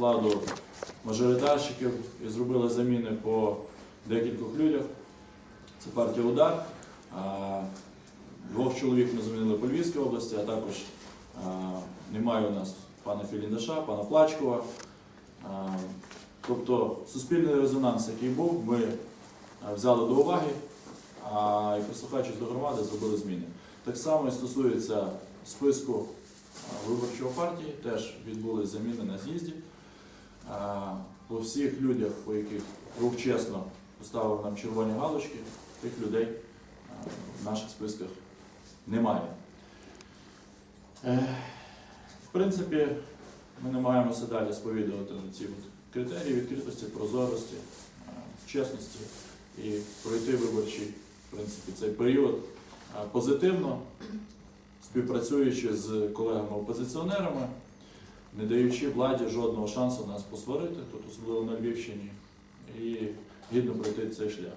складу мажоритарщиків і зробили заміни по декількох людях. Це партія Удар. Двох чоловік ми замінили по Львівській області, а також немає у нас пана Філіндаша, пана Плачкова. Тобто суспільний резонанс, який був, ми взяли до уваги, і прислухаючись до громади, зробили зміни. Так само і стосується списку виборчого партії, теж відбулись заміни на з'їзді. По всіх людях, по яких рух чесно поставив нам червоні галочки, тих людей в наших списках немає. Е, В принципі, ми намагаємося далі сповідувати ці критерії відкритості, прозорості, е, чесності і пройти виборчий в принципі, цей період е, позитивно, співпрацюючи з колегами-опозиціонерами, не даючи владі жодного шансу нас посварити, тут особливо на Львівщині, і гідно пройти цей шлях.